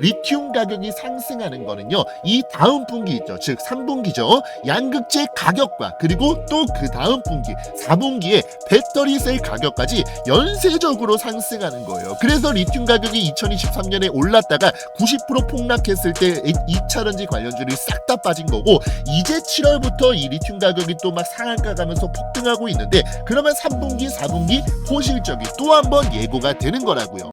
리튬 가격이 상승하는 거는요. 이 다음 분기 있죠. 즉 3분기죠. 양극재 가격과 그리고 또 그 다음 분기 4분기에 배터리 셀 가격까지 연쇄적으로 상승하는 거예요. 그래서 리튬 가격이 2023년에 올랐다가 90% 폭락했을 때 2차전지 관련주들이 싹다 빠진 거고 이제 7월부터 이 리튬 가격이 또 막 상한가 가면서 폭등하고 있는데 그러면 3분기, 4분기 호실적이 또 한 번 예고가 되는 거라고요.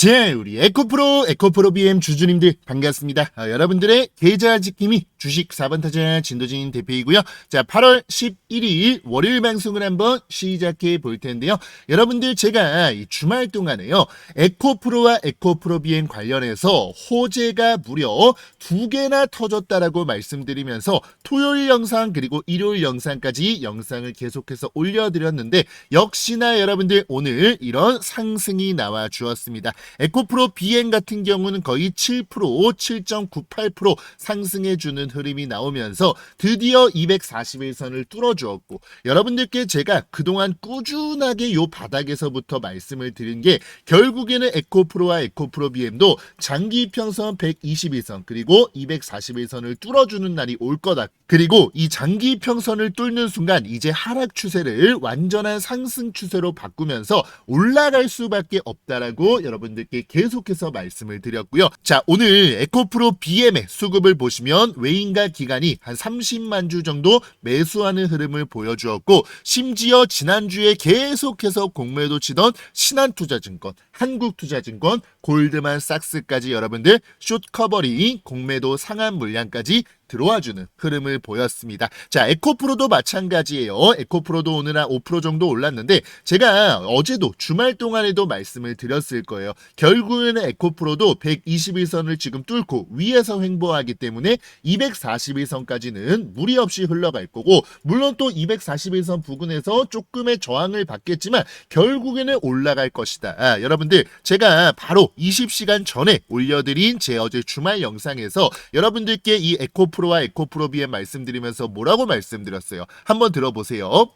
제 우리 에코프로 에코프로 BM 주주님들 반갑습니다. 아, 여러분들의 계좌 지킴이 주식 4번 타자 진도진 대표이고요. 자 8월 11일 월요일 방송을 한번 시작해 볼 텐데요. 여러분들 제가 이 주말 동안에요 에코프로와 에코프로 BM 관련해서 호재가 무려 두 개나 터졌다라고 말씀드리면서 토요일 영상 그리고 일요일 영상까지 영상을 계속해서 올려드렸는데 역시나 여러분들 오늘 이런 상승이 나와 주었습니다. 에코프로 BN 같은 경우는 거의 7% 7.98% 상승해주는 흐름이 나오면서 드디어 241선을 뚫어주었고 여러분들께 제가 그동안 꾸준하게 요 바닥에서부터 말씀을 드린 게 결국에는 에코프로와 에코프로 BM도 장기 평선 121선 그리고 241선을 뚫어주는 날이 올 거다. 그리고 이 장기 평선을 뚫는 순간 이제 하락 추세를 완전한 상승 추세로 바꾸면서 올라갈 수밖에 없다라고 여러분들 께 계속해서 말씀을 드렸고요. 자, 오늘 에코프로 BM의 수급을 보시면 외인가 기관이 한 30만 주 정도 매수하는 흐름을 보여주었고 심지어 지난주에 계속해서 공매도 치던 신한투자증권, 한국투자증권, 골드만삭스까지 여러분들 숏 커버링 공매도 상한 물량까지 들어와주는 흐름을 보였습니다. 자, 에코프로도 마찬가지예요. 에코프로도 오늘 한 5% 정도 올랐는데 제가 어제도 주말 동안에도 말씀을 드렸을 거예요. 결국에는 에코프로도 121선을 지금 뚫고 위에서 횡보하기 때문에 241선까지는 무리 없이 흘러갈 거고 물론 또 241선 부근에서 조금의 저항을 받겠지만 결국에는 올라갈 것이다. 아, 여러분들 제가 바로 20시간 전에 올려드린 제 어제 주말 영상에서 여러분들께 이 에코프로와 에코프로비에 말씀드리면서 뭐라고 말씀드렸어요. 한번 들어보세요.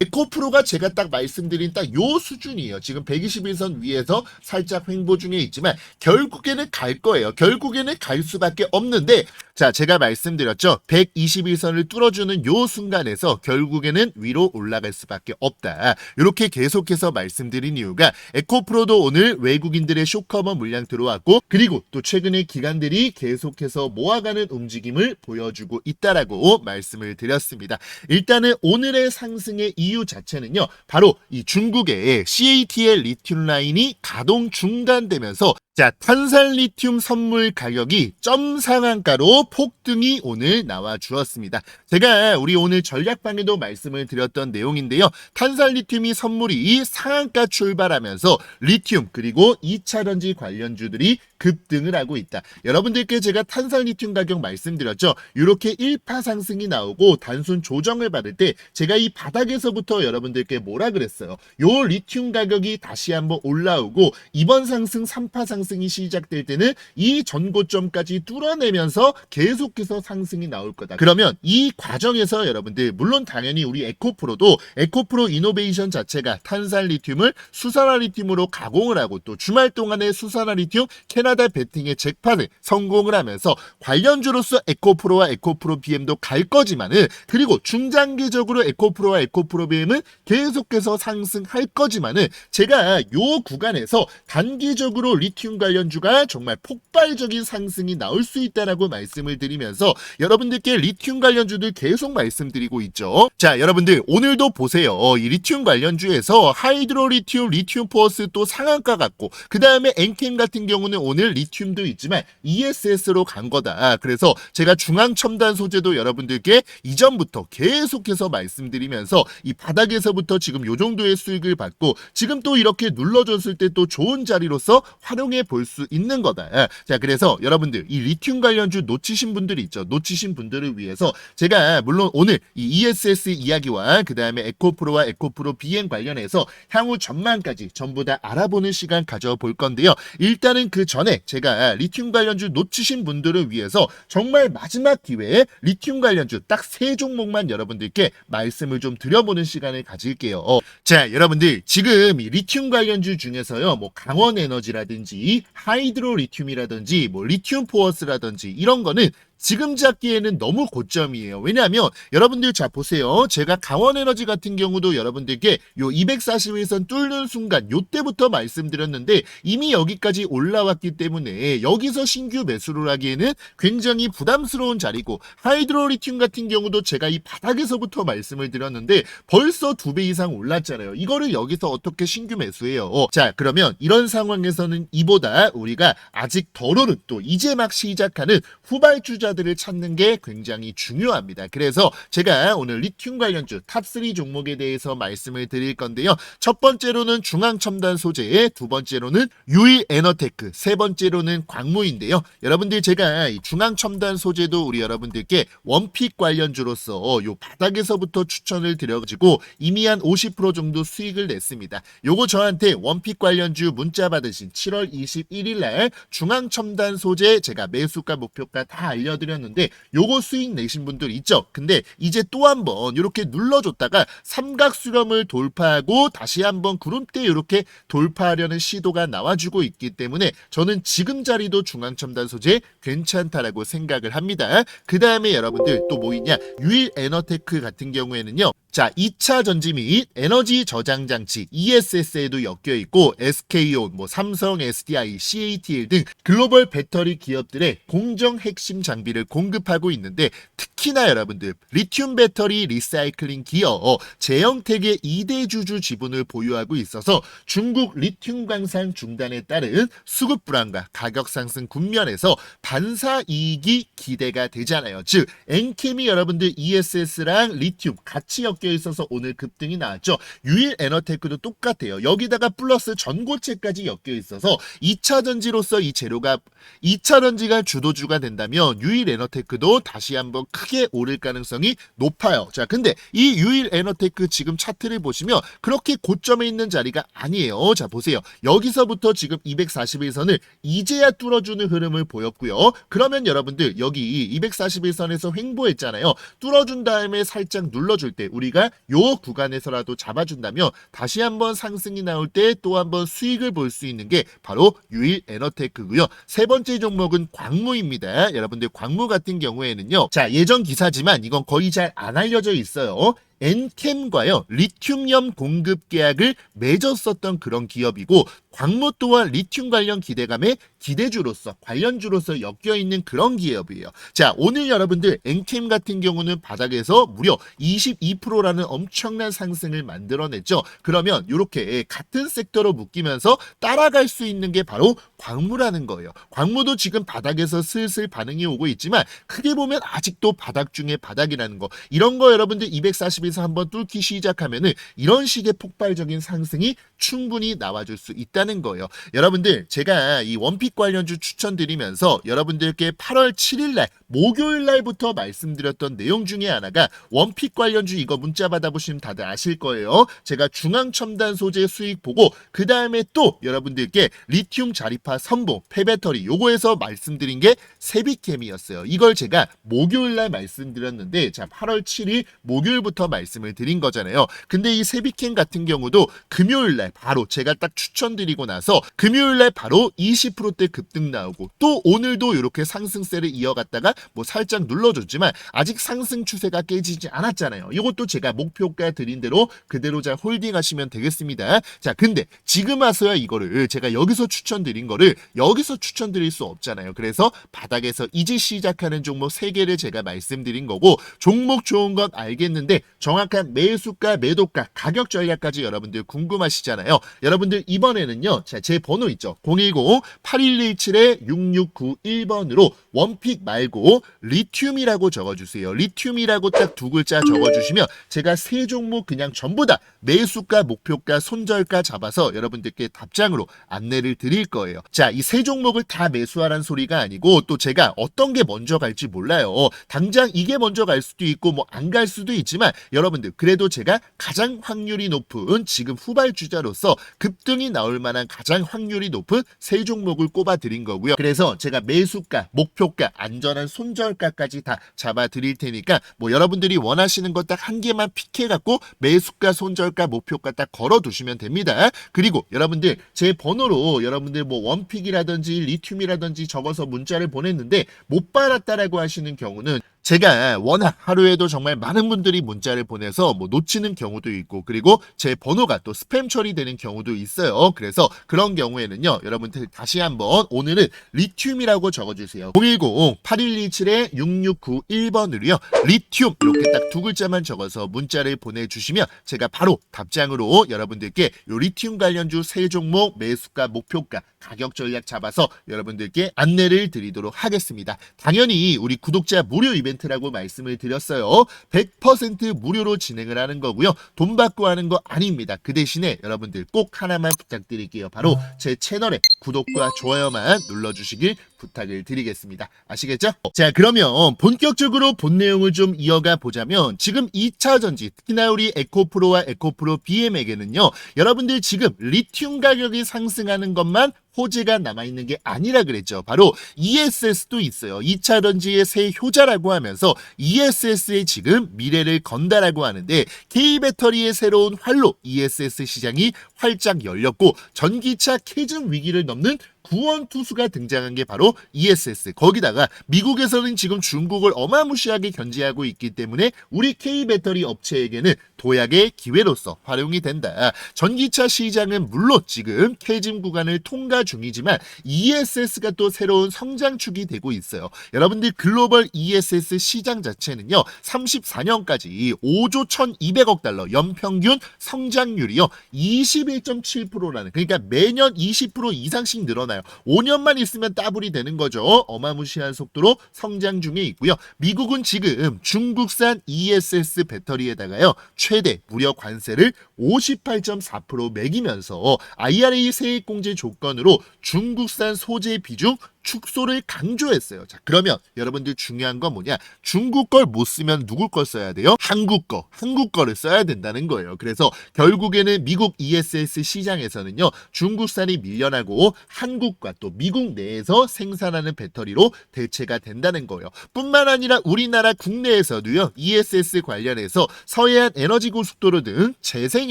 에코프로가 제가 딱 말씀드린 딱 요 수준이에요. 지금 121선 위에서 살짝 횡보 중에 있지만 결국에는 갈 거예요. 결국에는 갈 수밖에 없는데 자, 제가 말씀드렸죠. 121선을 뚫어주는 요 순간에서 결국에는 위로 올라갈 수밖에 없다. 이렇게 계속해서 말씀드린 이유가 에코프로도 오늘 외국인들의 쇼커버 물량 들어왔고 그리고 또 최근에 기관들이 계속해서 모아가는 움직임을 보여주고 있다라고 말씀을 드렸습니다. 일단은 오늘의 상승의 이유 자체는요. 바로 이 중국의 CATL 리튬 라인이 가동 중단되면서 자, 탄산 리튬 선물 가격이 점 상한가로 폭등이 오늘 나와 주었습니다. 제가 우리 오늘 전략방에도 말씀을 드렸던 내용인데요. 탄산 리튬이 선물이 상한가 출발하면서 리튬 그리고 2차전지 관련주들이 급등을 하고 있다. 여러분들께 제가 탄산 리튬 가격 말씀드렸죠. 이렇게 1파 상승이 나오고 단순 조정을 받을 때 제가 이 바닥에서부터 여러분들께 뭐라 그랬어요. 요 리튬 가격이 다시 한번 올라오고 이번 상승 3파 상승 이 시작될 때는 이 전고점까지 뚫어내면서 계속해서 상승이 나올 거다. 그러면 이 과정에서 여러분들 물론 당연히 우리 에코프로도 에코프로 이노베이션 자체가 탄산 리튬을 수산화 리튬으로 가공을 하고 또 주말 동안에 수산화 리튬 캐나다 베팅의 잭팟을 성공을 하면서 관련주로서 에코프로와 에코프로 BM도 갈 거지만은 그리고 중장기적으로 에코프로와 에코프로 BM은 계속해서 상승할 거지만은 제가 요 구간에서 단기적으로 리튬 관련주가 정말 폭발적인 상승이 나올 수 있다라고 말씀을 드리면서 여러분들께 리튬 관련주들 계속 말씀드리고 있죠. 자, 여러분들 오늘도 보세요. 이 리튬 관련주에서 하이드로 리튬, 리튬 포어스 또 상한가 같고 그 다음에 엔캠 같은 경우는 오늘 리튬도 있지만 ESS로 간 거다. 그래서 제가 중앙 첨단 소재도 여러분들께 이전부터 계속해서 말씀드리면서 이 바닥에서부터 지금 요 정도의 수익을 받고 지금 또 이렇게 눌러줬을 때 또 좋은 자리로서 활용해 볼 수 있는 거다. 아, 자, 그래서 여러분들 이 리튬 관련주 놓치신 분들이 있죠. 놓치신 분들을 위해서 제가 물론 오늘 이 ESS 이야기와 그 다음에 에코프로와 에코프로 BM 관련해서 향후 전망까지 전부 다 알아보는 시간 가져볼 건데요. 일단은 그 전에 제가 리튬 관련주 놓치신 분들을 위해서 정말 마지막 기회에 리튬 관련주 딱 세 종목만 여러분들께 말씀을 좀 드려보는 시간을 가질게요. 어, 자, 여러분들 지금 이 리튬 관련주 중에서요, 뭐 강원 에너지라든지 하이드로 리튬이라든지 뭐 리튬 포어스라든지 이런 거는 지금 잡기에는 너무 고점이에요. 왜냐하면 여러분들 자 보세요. 제가 강원 에너지 같은 경우도 여러분들께 요 241선 뚫는 순간 요때부터 말씀드렸는데 이미 여기까지 올라왔기 때문에 여기서 신규 매수를 하기에는 굉장히 부담스러운 자리고 하이드로리튬 같은 경우도 제가 이 바닥에서부터 말씀을 드렸는데 벌써 두 배 이상 올랐잖아요. 이거를 여기서 어떻게 신규 매수해요? 어, 자 그러면 이런 상황에서는 이보다 우리가 아직 덜 오른 또 이제 막 시작하는 후발주자 들을 찾는 게 굉장히 중요합니다. 그래서 제가 오늘 리튬 관련주 탑3 종목에 대해서 말씀을 드릴 건데요. 첫 번째로는 중앙첨단 소재, 두 번째로는 유일 에너테크, 세 번째로는 광무인데요. 여러분들 제가 이 중앙첨단 소재도 우리 여러분들께 원픽 관련주로서 요 바닥에서부터 추천을 드려가지고 이미 한 50% 정도 수익을 냈습니다. 요거 저한테 원픽 관련주 문자 받으신 7월 21일 날 중앙첨단 소재 제가 매수가 목표가 다 알려 드렸는데 요거 수익 내신 분들 있죠. 근데 이제 또 한번 이렇게 눌러줬다가 삼각 수렴을 돌파하고 다시 한번 구름대 이렇게 돌파하려는 시도가 나와주고 있기 때문에 저는 지금 자리도 중앙첨단 소재 괜찮다라고 생각을 합니다. 그 다음에 여러분들 또 뭐 있냐 유일 에너테크 같은 경우에는요. 자, 2차 전지 및 에너지 저장 장치 ESS에도 엮여 있고 SK온, 뭐 삼성, SDI, CATL 등 글로벌 배터리 기업들의 공정 핵심 장비를 공급하고 있는데 특히나 여러분들 리튬 배터리 리사이클링 기업 어, 제형택의 2대 주주 지분을 보유하고 있어서 중국 리튬 광산 중단에 따른 수급 불안과 가격 상승 국면에서 반사 이익이 기대가 되잖아요. 즉 엔캠이 여러분들 ESS랑 리튬 같이 엮여 있어서 오늘 급등이 나왔죠. 유일 에너테크도 똑같아요. 여기다가 플러스 전고체까지 엮여 있어서 2차 전지로서 이 재료가 2차 전지가 주도주가 된다면 유일 에너테크도 다시 한번 크게 오를 가능성이 높아요. 자, 근데 이 유일 에너테크 지금 차트를 보시면 그렇게 고점에 있는 자리가 아니에요. 자, 보세요. 여기서부터 지금 241선을 이제야 뚫어주는 흐름을 보였고요. 그러면 여러분들 여기 241선에서 횡보했잖아요. 뚫어준 다음에 살짝 눌러줄 때 우리 가 요 구간에서라도 잡아준다면 다시 한번 상승이 나올 때 또 한번 수익을 볼 수 있는 게 바로 유일 에너테크고요. 세 번째 종목은 광무입니다. 여러분들 광무 같은 경우에는요. 자 예전 기사지만 이건 거의 잘 안 알려져 있어요. 엔캠과요 리튬염 공급 계약을 맺었었던 그런 기업이고 광무 또한 리튬 관련 기대감에 기대주로서 관련주로서 엮여 있는 그런 기업이에요. 자 오늘 여러분들 엔캠 같은 경우는 바닥에서 무려 22%라는 엄청난 상승을 만들어냈죠. 그러면 이렇게 같은 섹터로 묶이면서 따라갈 수 있는 게 바로 광무라는 거예요. 광무도 지금 바닥에서 슬슬 반응이 오고 있지만 크게 보면 아직도 바닥 중에 바닥이라는 거 이런 거 여러분들 240에서 한번 뚫기 시작하면은 이런 식의 폭발적인 상승이 충분히 나와줄 수 있다는 거예요. 여러분들 제가 이 원픽 관련주 추천드리면서 여러분들께 8월 7일 날 목요일 날부터 말씀드렸던 내용 중에 하나가 원픽 관련주 이거 문자 받아보시면 다들 아실 거예요. 제가 중앙첨단 소재 수익 보고 그 다음에 또 여러분들께 리튬 자 리파 선봉 폐배터리 요거에서 말씀드린 게 세비캠이었어요. 이걸 제가 목요일 날 말씀드렸는데 자 8월 7일 목요일부터 말씀을 드린 거잖아요. 근데 이 세비캠 같은 경우도 금요일 날 바로 제가 딱 추천드리고 나서 금요일 날 바로 20%대 급등 나오고 또 오늘도 이렇게 상승세를 이어갔다가 뭐 살짝 눌러줬지만 아직 상승 추세가 깨지지 않았잖아요. 이것도 제가 목표가 드린 대로 그대로 잘 홀딩하시면 되겠습니다. 자, 근데 지금 와서야 이거를 제가 여기서 추천드린 거를 여기서 추천드릴 수 없잖아요. 그래서 바닥에서 이제 시작하는 종목 3개를 제가 말씀드린 거고 종목 좋은 건 알겠는데 정확한 매수가, 매도가, 가격 전략까지 여러분들 궁금하시잖아요. 여러분들 이번에는요. 자, 제 번호 있죠. 010-8117-6691번으로 원픽 말고 리튬이라고 적어주세요. 리튬이라고 딱 두 글자 적어주시면 제가 세 종목 그냥 전부 다 매수가, 목표가, 손절가 잡아서 여러분들께 답장으로 안내를 드릴 거예요. 자, 이 세 종목을 다 매수하란 소리가 아니고 또 제가 어떤 게 먼저 갈지 몰라요. 당장 이게 먼저 갈 수도 있고 뭐 안 갈 수도 있지만 여러분들 그래도 제가 가장 확률이 높은 지금 후발주자로서 급등이 나올 만한 가장 확률이 높은 세 종목을 꼽아 드린 거고요. 그래서 제가 매수가, 목표가, 안전한 손절가까지 다 잡아 드릴 테니까 뭐 여러분들이 원하시는 것 딱 한 개만 픽해 갖고 매수가, 손절가, 목표가 딱 걸어 두시면 됩니다. 그리고 여러분들 제 번호로 여러분들 뭐 원픽이라든지 리튬이라든지 적어서 문자를 보냈는데 못 받았다라고 하시는 경우는 제가 워낙 하루에도 정말 많은 분들이 문자를 보내서 뭐 놓치는 경우도 있고 그리고 제 번호가 또 스팸 처리되는 경우도 있어요. 그래서 그런 경우에는요. 여러분들 다시 한번 오늘은 리튬이라고 적어주세요. 010-8127-6691번으로요. 리튬 이렇게 딱 두 글자만 적어서 문자를 보내주시면 제가 바로 답장으로 여러분들께 요 리튬 관련주 세 종목 매수가 목표가 가격 전략 잡아서 여러분들께 안내를 드리도록 하겠습니다. 당연히 우리 구독자 무료 이벤트 라고 말씀을 드렸어요. 100% 무료로 진행을 하는 거고요. 돈 받고 하는 거 아닙니다. 그 대신에 여러분들 꼭 하나만 부탁드릴게요. 바로 제 채널에 구독과 좋아요만 눌러주시길 부탁을 드리겠습니다. 아시겠죠? 자, 그러면 본격적으로 본 내용을 좀 이어가 보자면 지금 2차 전지, 특히나 우리 에코프로와 에코프로 BM에게는요, 여러분들 지금 리튬 가격이 상승하는 것만 호재가 남아있는 게 아니라 그랬죠. 바로 ESS도 있어요. 2차 전지의 새 효자라고 하면서 ESS에 지금 미래를 건다라고 하는데 K배터리의 새로운 활로 ESS 시장이 활짝 열렸고 전기차 캐즘 위기를 넘는 구원 투수가 등장한 게 바로 ESS. 거기다가 미국에서는 지금 중국을 어마무시하게 견제하고 있기 때문에 우리 K 배터리 업체에게는 도약의 기회로서 활용이 된다. 전기차 시장은 물론 지금 캐즘 구간을 통과 중이지만 ESS가 또 새로운 성장축이 되고 있어요. 여러분들 글로벌 ESS 시장 자체는요. 34년까지 5조 1,200억 달러 연평균 성장률이요. 21.7%라는 그러니까 매년 20% 이상씩 늘어나 요. 5년만 있으면 따블이 되는 거죠. 어마무시한 속도로 성장 중에 있고요. 미국은 지금 중국산 ESS 배터리에다가요. 최대 무려 관세를 58.4% 매기면서 IRA 세액 공제 조건으로 중국산 소재 비중 축소를 강조했어요. 자, 그러면 여러분들 중요한 건 뭐냐? 중국 걸 못 쓰면 누구 걸 써야 돼요? 한국 거, 한국 거를 써야 된다는 거예요. 그래서 결국에는 미국 ESS 시장에서는요, 중국산이 밀려나고 한국과 또 미국 내에서 생산하는 배터리로 대체가 된다는 거예요. 뿐만 아니라 우리나라 국내에서도요, ESS 관련해서 서해안 에너지 고속도로 등 재생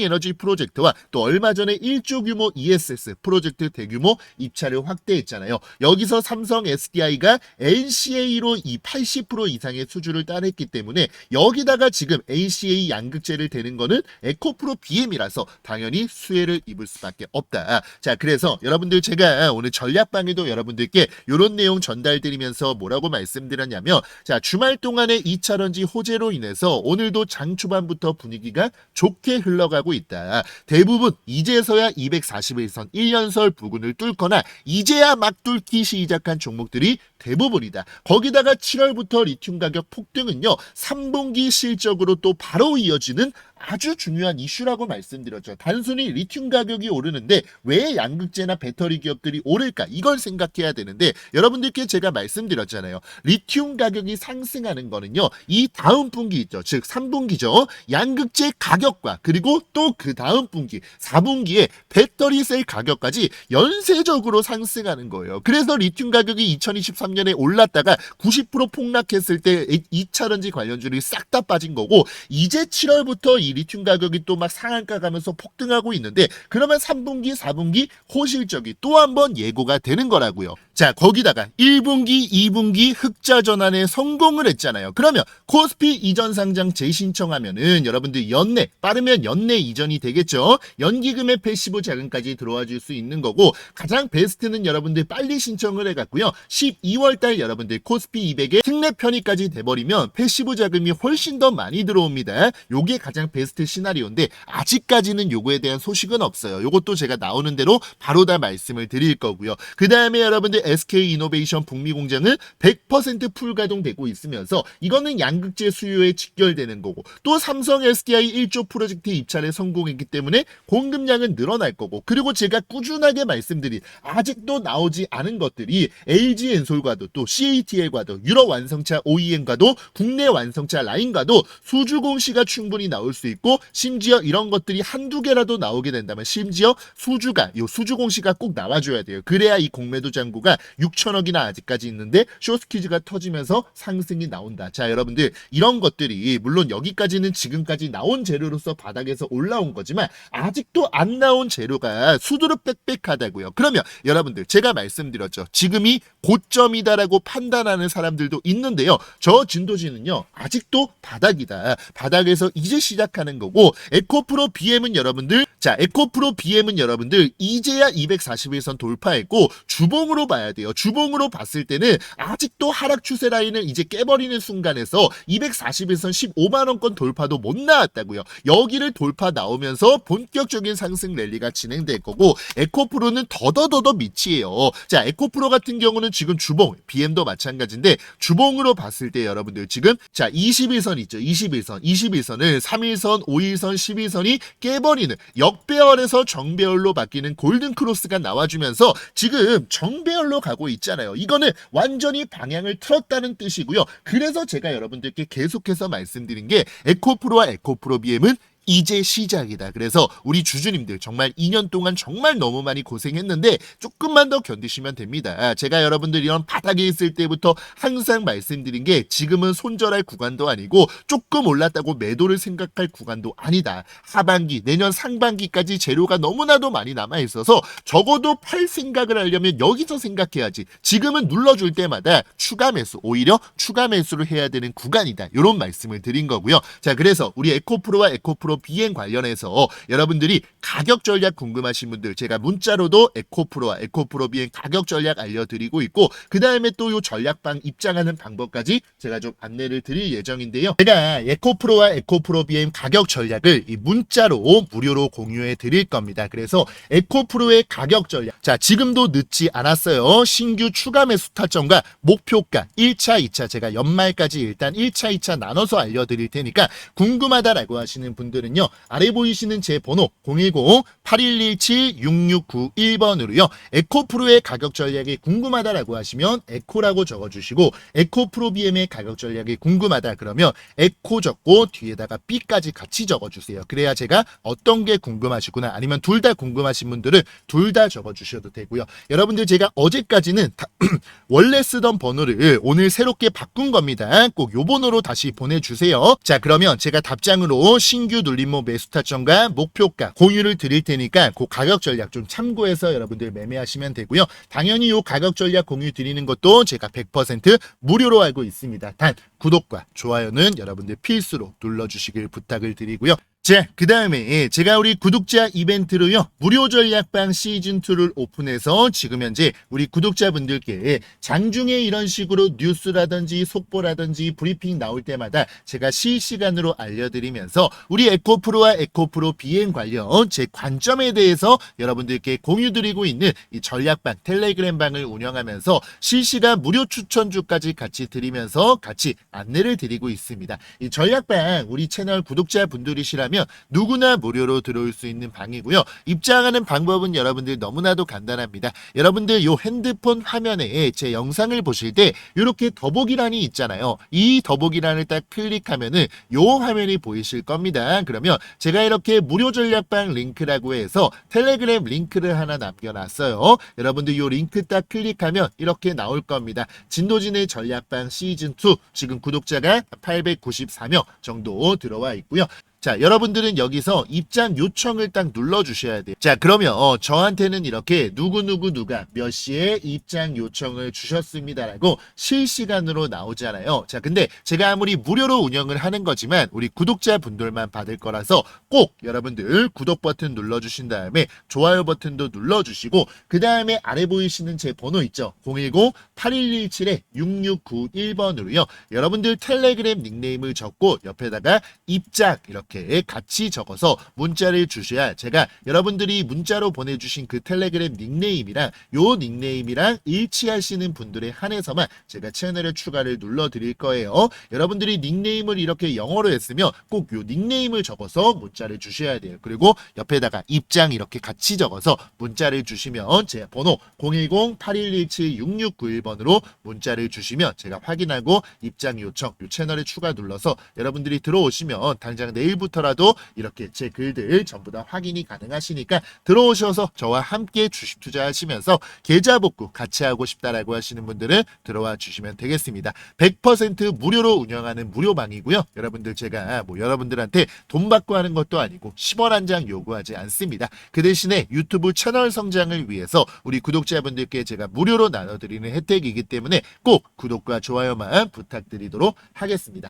에너지 프로젝트와 또 얼마 전에 1조 규모 ESS 프로젝트 대규모 입찰을 확대했잖아요. 여기서 삼성 SDI가 NCA로 이 80% 이상의 수주를 따냈기 때문에 여기다가 지금 ACA 양극재를 대는 거는 에코프로 BM이라서 당연히 수혜를 입을 수밖에 없다. 자, 그래서 여러분들 제가 오늘 전략방에도 여러분들께 이런 내용 전달드리면서 뭐라고 말씀드렸냐면 자, 주말 동안에 2차전지 호재로 인해서 오늘도 장 초반부터 분위기가 좋게 흘러가고 있다. 대부분 이제서야 241선 1년설 부근을 뚫거나 이제야 막 뚫기 시작 한 종목들이 대부분이다. 거기다가 7월부터 리튬 가격 폭등은요, 3분기 실적으로 또 바로 이어지는 아주 중요한 이슈라고 말씀드렸죠. 단순히 리튬 가격이 오르는데 왜 양극재나 배터리 기업들이 오를까? 이걸 생각해야 되는데 여러분들께 제가 말씀드렸잖아요. 리튬 가격이 상승하는 거는요. 이 다음 분기 있죠. 즉 3분기죠. 양극재 가격과 그리고 또 그 다음 분기 4분기에 배터리 셀 가격까지 연쇄적으로 상승하는 거예요. 그래서 리튬 가격이 2023년에 올랐다가 90% 폭락했을 때 2차전지 관련주들이 싹 다 빠진 거고 이제 7월부터 이 리튬 가격이 또 막 상한가 가면서 폭등하고 있는데 그러면 3분기, 4분기 호실적이 또 한 번 예고가 되는 거라고요. 자, 거기다가 1분기, 2분기 흑자 전환에 성공을 했잖아요. 그러면 코스피 이전 상장 재신청하면은 여러분들 연내, 빠르면 연내 이전이 되겠죠. 연기금의 패시브 자금까지 들어와 줄 수 있는 거고 가장 베스트는 여러분들 빨리 신청을 해갖고요. 12월 달 여러분들 코스피 200에 특례 편의까지 돼버리면 패시브 자금이 훨씬 더 많이 들어옵니다. 요게 가장 베스트 시나리오인데 아직까지는 요거에 대한 소식은 없어요. 요것도 제가 나오는 대로 바로 다 말씀을 드릴 거고요. 그 다음에 여러분들 SK 이노베이션 북미 공장은 100% 풀 가동되고 있으면서 이거는 양극재 수요에 직결되는 거고 또 삼성 SDI 1조 프로젝트 입찰에 성공했기 때문에 공급량은 늘어날 거고 그리고 제가 꾸준하게 말씀드린 아직도 나오지 않은 것들이 LG 엔솔과도 또 CATL과도 유럽 완성차 OEM과도 국내 완성차 라인과도 수주 공시가 충분히 나올 수 있고 심지어 이런 것들이 한두 개라도 나오게 된다면 심지어 수주가 요 수주 공시가 꼭 나와줘야 돼요. 그래야 이 공매도 잔고가 6천억이나 아직까지 있는데 쇼스키즈가 터지면서 상승이 나온다. 자 여러분들 이런 것들이 물론 여기까지는 지금까지 나온 재료로서 바닥에서 올라온 거지만 아직도 안 나온 재료가 수두룩 빽빽하다고요. 그러면 여러분들 제가 말씀드렸죠. 지금이 고점이다라고 판단하는 사람들도 있는데요. 저 진도진은요 아직도 바닥이다. 바닥에서 이제 시작 하는 거고 에코프로 BM은 여러분들 자 에코프로 BM은 여러분들 이제야 241선 돌파했고 주봉으로 봐야 돼요. 주봉으로 봤을 때는 아직도 하락 추세 라인을 이제 깨버리는 순간에서 241선 15만 원권 돌파도 못 나왔다고요. 여기를 돌파 나오면서 본격적인 상승 랠리가 진행될 거고 에코프로는 더더더더 밑이에요. 자 에코프로 같은 경우는 지금 주봉 BM도 마찬가지인데 주봉으로 봤을 때 여러분들 지금 자 21선 있죠. 21선 21선을 3일선 5일선 12선이 깨버리는 역배열에서 정배열로 바뀌는 골든 크로스가 나와주면서 지금 정배열로 가고 있잖아요. 이거는 완전히 방향을 틀었다는 뜻이고요. 그래서 제가 여러분들께 계속해서 말씀드린 게 에코프로와 에코프로 BM은 이제 시작이다. 그래서 우리 주주님들 정말 2년 동안 정말 너무 많이 고생했는데 조금만 더 견디시면 됩니다. 제가 여러분들 이런 바닥에 있을 때부터 항상 말씀드린 게 지금은 손절할 구간도 아니고 조금 올랐다고 매도를 생각할 구간도 아니다. 하반기, 내년 상반기까지 재료가 너무나도 많이 남아 있어서 적어도 팔 생각을 하려면 여기서 생각해야지. 지금은 눌러줄 때마다 추가 매수, 오히려 추가 매수를 해야 되는 구간이다. 이런 말씀을 드린 거고요. 자, 그래서 우리 에코프로와 에코프로 비행 관련해서 여러분들이 가격 전략 궁금하신 분들 제가 문자로도 에코프로와 에코프로 비행 가격 전략 알려드리고 있고 그 다음에 또 요 전략방 입장하는 방법까지 제가 좀 안내를 드릴 예정인데요. 제가 에코프로와 에코프로 비행 가격 전략을 이 문자로 무료로 공유해 드릴 겁니다. 그래서 에코프로의 가격 전략 자 지금도 늦지 않았어요. 신규 추가 매수 타점과 목표가 1차, 2차 제가 연말까지 일단 1차, 2차 나눠서 알려드릴 테니까 궁금하다라고 하시는 분들은 요 아래 보이시는 제 번호 010-8117-6691번으로요 에코프로의 가격 전략이 궁금하다라고 하시면 에코라고 적어주시고 에코프로 BM의 가격 전략이 궁금하다 그러면 에코 적고 뒤에다가 B까지 같이 적어주세요. 그래야 제가 어떤 게 궁금하시구나 아니면 둘 다 궁금하신 분들은 둘 다 적어주셔도 되고요. 여러분들 제가 어제까지는 다 원래 쓰던 번호를 오늘 새롭게 바꾼 겁니다. 꼭 요 번호로 다시 보내주세요. 자 그러면 제가 답장으로 신규 눌 림목 매수 타점과 목표가 공유를 드릴 테니까 그 가격 전략 좀 참고해서 여러분들 매매하시면 되고요. 당연히 요 가격 전략 공유 드리는 것도 제가 100% 무료로 알고 있습니다. 단 구독과 좋아요는 여러분들 필수로 눌러주시길 부탁을 드리고요. 자, 그 다음에 제가 우리 구독자 이벤트로요, 무료 전략방 시즌2를 오픈해서 지금 현재 우리 구독자분들께 장중에 이런 식으로 뉴스라든지 속보라든지 브리핑 나올 때마다 제가 실시간으로 알려드리면서 우리 에코프로와 에코프로 비행 관련 제 관점에 대해서 여러분들께 공유드리고 있는 이 전략방 텔레그램방을 운영하면서 실시간 무료 추천주까지 같이 드리면서 같이 안내를 드리고 있습니다. 이 전략방 우리 채널 구독자분들이시라면 누구나 무료로 들어올 수 있는 방이고요. 입장하는 방법은 여러분들 너무나도 간단합니다. 여러분들 요 핸드폰 화면에 제 영상을 보실 때 이렇게 더보기란이 있잖아요. 이 더보기란을 딱 클릭하면은 요 화면이 보이실 겁니다. 그러면 제가 이렇게 무료 전략방 링크라고 해서 텔레그램 링크를 하나 남겨놨어요. 여러분들 요 링크 딱 클릭하면 이렇게 나올 겁니다. 진도진의 전략방 시즌2 지금 구독자가 894명 정도 들어와 있고요. 자, 여러분들은 여기서 입장 요청을 딱 눌러주셔야 돼요. 자, 그러면 어, 저한테는 이렇게 누구누구 누가 몇 시에 입장 요청을 주셨습니다라고 실시간으로 나오잖아요. 자, 근데 제가 아무리 무료로 운영을 하는 거지만 우리 구독자분들만 받을 거라서 꼭 여러분들 구독 버튼 눌러주신 다음에 좋아요 버튼도 눌러주시고 그 다음에 아래 보이시는 제 번호 있죠. 010-8117-6691번으로요. 여러분들 텔레그램 닉네임을 적고 옆에다가 입장 이렇게 이렇게 같이 적어서 문자를 주셔야 제가 여러분들이 문자로 보내주신 그 텔레그램 닉네임이랑 요 닉네임이랑 일치하시는 분들에 한해서만 제가 채널에 추가를 눌러드릴 거예요. 여러분들이 닉네임을 이렇게 영어로 했으면 꼭 요 닉네임을 적어서 문자를 주셔야 돼요. 그리고 옆에다가 입장 이렇게 같이 적어서 문자를 주시면 제 번호 010-8117-6691번으로 문자를 주시면 제가 확인하고 입장 요청 요 채널에 추가 눌러서 여러분들이 들어오시면 당장 내일 부터라도 이렇게 제 글들 전부 다 확인이 가능하시니까 들어오셔서 저와 함께 주식 투자하시면서 계좌 복구 같이 하고 싶다라고 하시는 분들은 들어와 주시면 되겠습니다. 100% 무료로 운영하는 무료방이고요. 여러분들 제가 뭐 여러분들한테 돈 받고 하는 것도 아니고 10원 한 장 요구하지 않습니다. 그 대신에 유튜브 채널 성장을 위해서 우리 구독자분들께 제가 무료로 나눠드리는 혜택이기 때문에 꼭 구독과 좋아요만 부탁드리도록 하겠습니다.